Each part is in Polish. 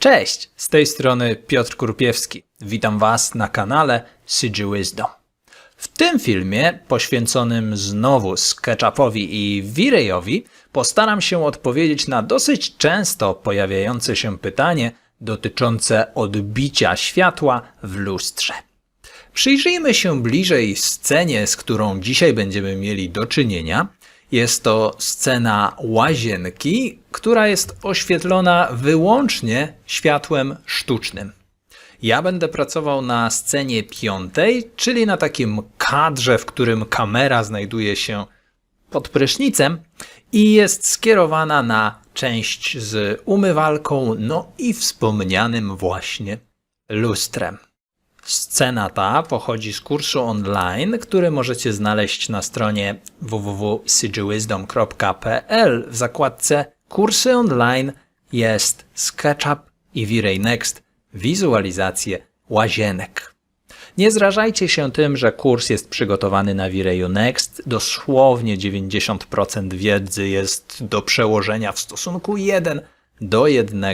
Cześć, z tej strony Piotr Kurpiewski. Witam Was na kanale CG Wisdom. W tym filmie, poświęconym znowu SketchUpowi i V-Rayowi, postaram się odpowiedzieć na dosyć często pojawiające się pytanie dotyczące odbicia światła w lustrze. Przyjrzyjmy się bliżej scenie, z którą dzisiaj będziemy mieli do czynienia. Jest to scena łazienki, która jest oświetlona wyłącznie światłem sztucznym. Ja będę pracował na scenie piątej, czyli na takim kadrze, w którym kamera znajduje się pod prysznicem i jest skierowana na część z umywalką, no i wspomnianym właśnie lustrem. Scena ta pochodzi z kursu online, który możecie znaleźć na stronie www.cgwisdom.pl. W zakładce Kursy online jest SketchUp i V-Ray Next wizualizacje łazienek. Nie zrażajcie się tym, że kurs jest przygotowany na V-Rayu Next. Dosłownie 90% wiedzy jest do przełożenia w stosunku 1 do 1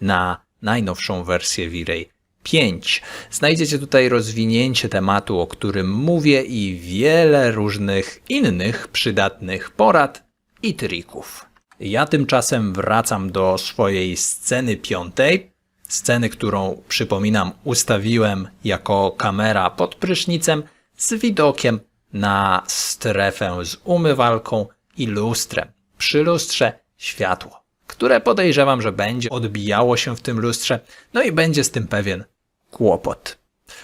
na najnowszą wersję V-Ray 5. Znajdziecie tutaj rozwinięcie tematu, o którym mówię i wiele różnych innych przydatnych porad i trików. Ja tymczasem wracam do swojej sceny piątej. Sceny, którą przypominam ustawiłem jako kamera pod prysznicem z widokiem na strefę z umywalką i lustrem. Przy lustrze światło, które podejrzewam, że będzie odbijało się w tym lustrze, no i będzie z tym pewien kłopot.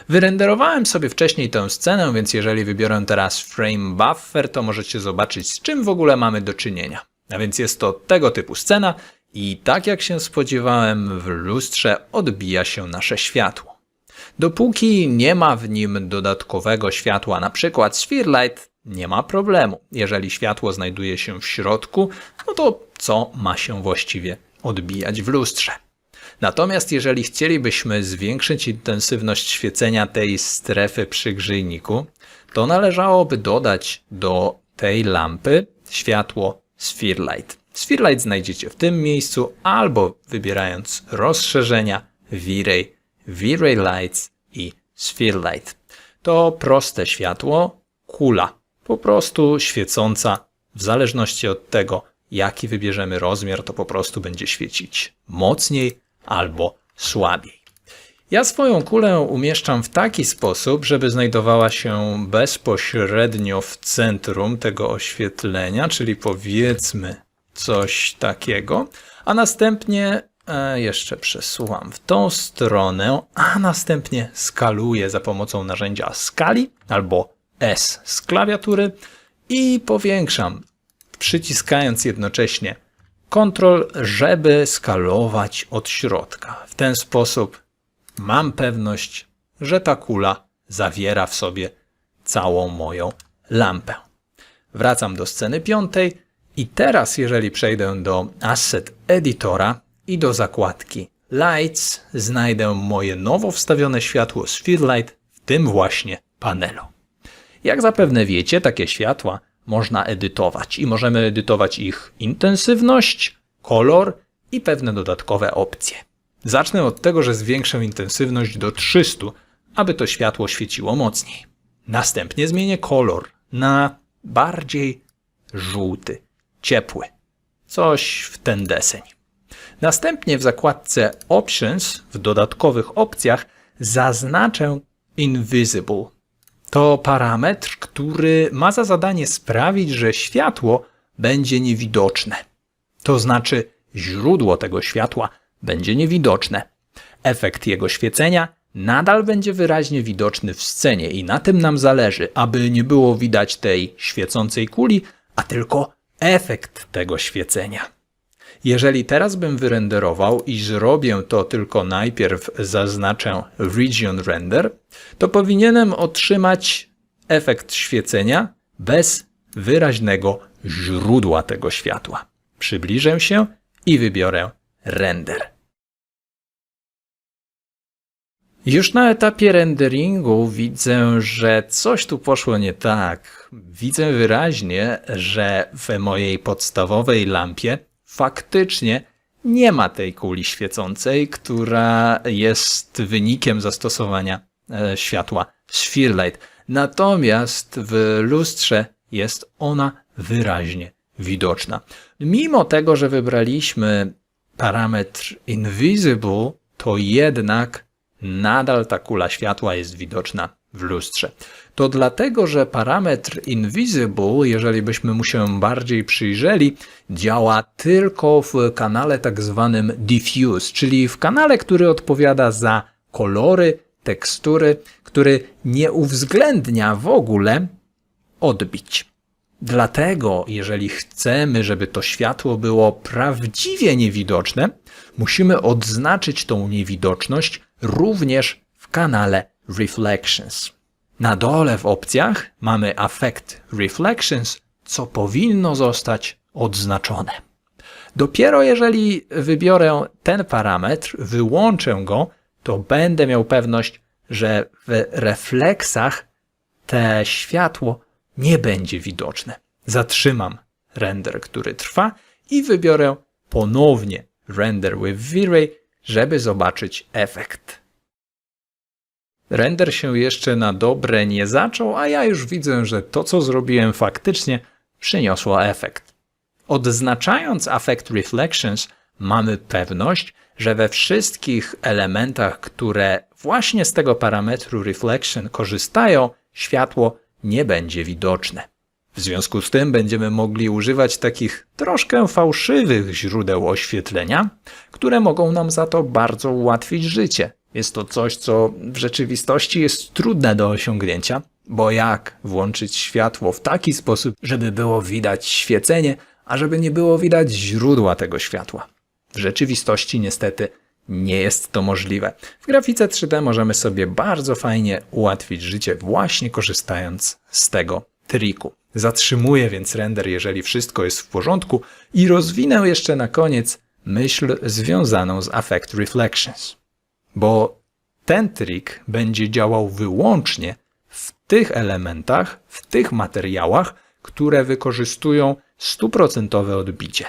Wyrenderowałem sobie wcześniej tę scenę, więc jeżeli wybiorę teraz frame buffer, to możecie zobaczyć z czym w ogóle mamy do czynienia. A więc jest to tego typu scena i tak jak się spodziewałem, w lustrze odbija się nasze światło. Dopóki nie ma w nim dodatkowego światła, na przykład Spherelight, nie ma problemu. Jeżeli światło znajduje się w środku, no to co ma się właściwie odbijać w lustrze? Natomiast jeżeli chcielibyśmy zwiększyć intensywność świecenia tej strefy przy grzejniku, to należałoby dodać do tej lampy światło Spherelight. Spherelight znajdziecie w tym miejscu albo wybierając rozszerzenia V-Ray, V-Ray Lights i Spherelight. To proste światło, kula, po prostu świecąca. W zależności od tego, jaki wybierzemy rozmiar, to po prostu będzie świecić mocniej albo słabiej. Ja swoją kulę umieszczam w taki sposób, żeby znajdowała się bezpośrednio w centrum tego oświetlenia, czyli powiedzmy coś takiego, a następnie e, jeszcze przesuwam w tą stronę, a następnie skaluję za pomocą narzędzia skali albo S z klawiatury i powiększam, przyciskając jednocześnie Ctrl, żeby skalować od środka. W ten sposób mam pewność, że ta kula zawiera w sobie całą moją lampę. Wracam do sceny piątej i teraz, jeżeli przejdę do Asset Editora i do zakładki Lights, znajdę moje nowo wstawione światło Spherelight w tym właśnie panelu. Jak zapewne wiecie, takie światła można edytować i możemy edytować ich intensywność, kolor i pewne dodatkowe opcje. Zacznę od tego, że zwiększę intensywność do 300, aby to światło świeciło mocniej. Następnie zmienię kolor na bardziej żółty, ciepły. Coś w ten deseń. Następnie w zakładce Options w dodatkowych opcjach zaznaczę Invisible. To parametr, który ma za zadanie sprawić, że światło będzie niewidoczne. To znaczy źródło tego światła będzie niewidoczne. Efekt jego świecenia nadal będzie wyraźnie widoczny w scenie i na tym nam zależy, aby nie było widać tej świecącej kuli, a tylko efekt tego świecenia. Jeżeli teraz bym wyrenderował i zrobię to tylko najpierw zaznaczę Region Render, to powinienem otrzymać efekt świecenia bez wyraźnego źródła tego światła. Przybliżę się i wybiorę Render. Już na etapie renderingu widzę, że coś tu poszło nie tak. Widzę wyraźnie, że w mojej podstawowej lampie faktycznie nie ma tej kuli świecącej, która jest wynikiem zastosowania e, światła Spherelight. Natomiast w lustrze jest ona wyraźnie widoczna. Mimo tego, że wybraliśmy parametr invisible, to jednak nadal ta kula światła jest widoczna w lustrze. To dlatego, że parametr invisible, jeżeli byśmy mu się bardziej przyjrzeli, działa tylko w kanale tak zwanym diffuse, czyli w kanale, który odpowiada za kolory, tekstury, który nie uwzględnia w ogóle odbić. Dlatego, jeżeli chcemy, żeby to światło było prawdziwie niewidoczne, musimy odznaczyć tą niewidoczność również w kanale Reflections. Na dole w opcjach mamy Affect Reflections, co powinno zostać odznaczone. Dopiero jeżeli wybiorę ten parametr, wyłączę go, to będę miał pewność, że w refleksach te światło nie będzie widoczne. Zatrzymam render, który trwa i wybiorę ponownie Render with V-Ray, żeby zobaczyć efekt. Render się jeszcze na dobre nie zaczął, a ja już widzę, że to co zrobiłem faktycznie przyniosło efekt. Odznaczając Affect Reflections mamy pewność, że we wszystkich elementach, które właśnie z tego parametru Reflection korzystają, światło nie będzie widoczne. W związku z tym będziemy mogli używać takich troszkę fałszywych źródeł oświetlenia, które mogą nam za to bardzo ułatwić życie. Jest to coś, co w rzeczywistości jest trudne do osiągnięcia, bo jak włączyć światło w taki sposób, żeby było widać świecenie, a żeby nie było widać źródła tego światła? W rzeczywistości niestety nie jest to możliwe. W grafice 3D możemy sobie bardzo fajnie ułatwić życie właśnie korzystając z tego triku. Zatrzymuję więc render, jeżeli wszystko jest w porządku i rozwinę jeszcze na koniec myśl związaną z Affect Reflections. Bo ten trik będzie działał wyłącznie w tych elementach, w tych materiałach, które wykorzystują stuprocentowe odbicie.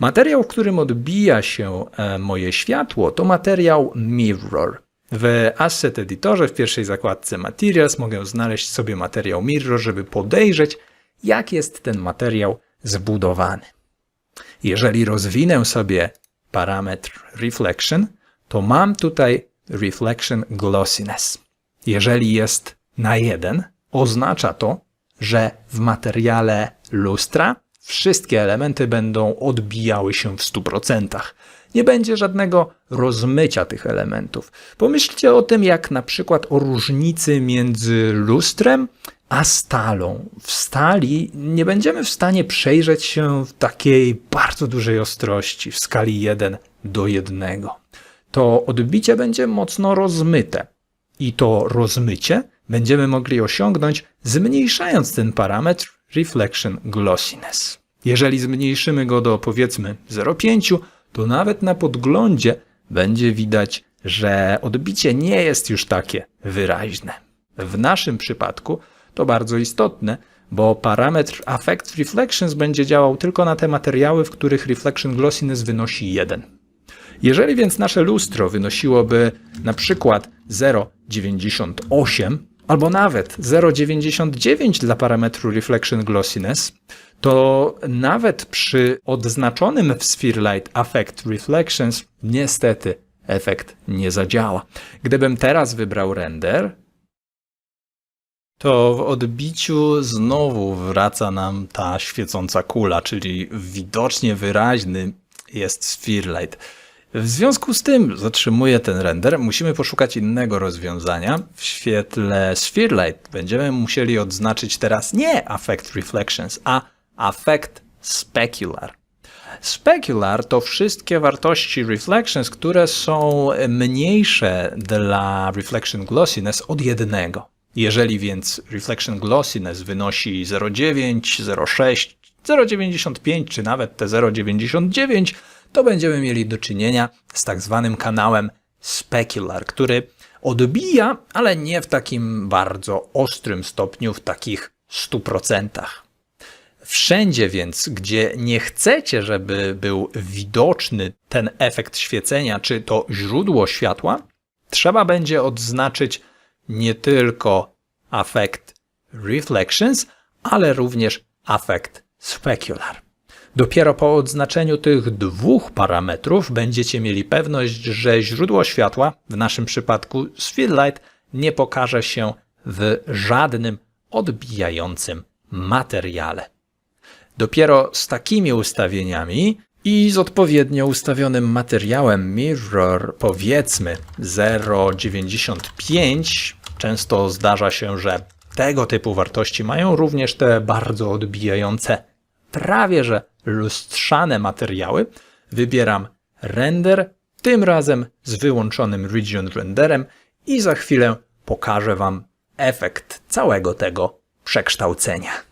Materiał, w którym odbija się e, moje światło, to materiał Mirror. W Asset Editorze w pierwszej zakładce Materials mogę znaleźć sobie materiał Mirror, żeby podejrzeć, jak jest ten materiał zbudowany. Jeżeli rozwinę sobie parametr Reflection, to mam tutaj Reflection Glossiness. Jeżeli jest na 1, oznacza to, że w materiale lustra wszystkie elementy będą odbijały się w 100%. Nie będzie żadnego rozmycia tych elementów. Pomyślcie o tym, jak na przykład o różnicy między lustrem a stalą. W stali nie będziemy w stanie przejrzeć się w takiej bardzo dużej ostrości, w skali 1 do 1. To odbicie będzie mocno rozmyte. I to rozmycie będziemy mogli osiągnąć zmniejszając ten parametr Reflection Glossiness. Jeżeli zmniejszymy go do powiedzmy 0,5, to nawet na podglądzie będzie widać, że odbicie nie jest już takie wyraźne. W naszym przypadku to bardzo istotne, bo parametr Affect Reflections będzie działał tylko na te materiały, w których Reflection Glossiness wynosi 1. Jeżeli więc nasze lustro wynosiłoby na przykład 0,98 albo nawet 0,99 dla parametru Reflection Glossiness, to nawet przy odznaczonym w Spherelight Affect Reflections niestety efekt nie zadziała. Gdybym teraz wybrał render, to w odbiciu znowu wraca nam ta świecąca kula, czyli widocznie wyraźny jest Spherelight. W związku z tym zatrzymuję ten render. Musimy poszukać innego rozwiązania. W świetle Spherelight będziemy musieli odznaczyć teraz nie Affect Reflections, a Affect Specular. Specular to wszystkie wartości reflections, które są mniejsze dla reflection glossiness od jednego. Jeżeli więc reflection glossiness wynosi 0,9, 0,6, 0,95 czy nawet te 0,99, to będziemy mieli do czynienia z tak zwanym kanałem specular, który odbija, ale nie w takim bardzo ostrym stopniu, w takich 100%. Wszędzie więc, gdzie nie chcecie, żeby był widoczny ten efekt świecenia, czy to źródło światła, trzeba będzie odznaczyć nie tylko afekt reflections, ale również afekt specular. Dopiero po odznaczeniu tych dwóch parametrów będziecie mieli pewność, że źródło światła, w naszym przypadku Speedlight, nie pokaże się w żadnym odbijającym materiale. Dopiero z takimi ustawieniami i z odpowiednio ustawionym materiałem mirror powiedzmy 0,95 często zdarza się, że tego typu wartości mają również te bardzo odbijające, prawie że lustrzane materiały. Wybieram render, tym razem z wyłączonym region renderem i za chwilę pokażę Wam efekt całego tego przekształcenia.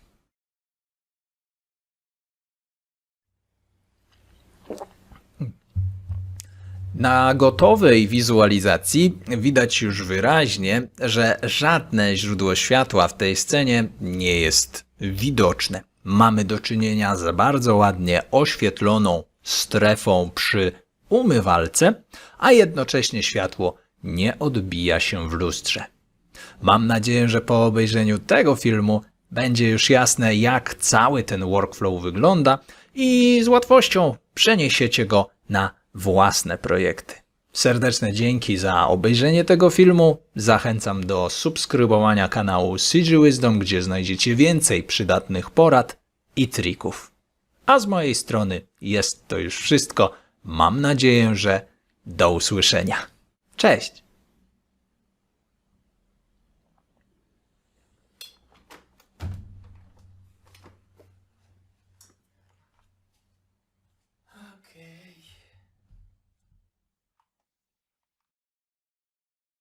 Na gotowej wizualizacji widać już wyraźnie, że żadne źródło światła w tej scenie nie jest widoczne. Mamy do czynienia z bardzo ładnie oświetloną strefą przy umywalce, a jednocześnie światło nie odbija się w lustrze. Mam nadzieję, że po obejrzeniu tego filmu będzie już jasne, jak cały ten workflow wygląda i z łatwością przeniesiecie go na własne projekty. Serdeczne dzięki za obejrzenie tego filmu. Zachęcam do subskrybowania kanału CG Wisdom, gdzie znajdziecie więcej przydatnych porad i trików. A z mojej strony jest to już wszystko. Mam nadzieję, że do usłyszenia. Cześć!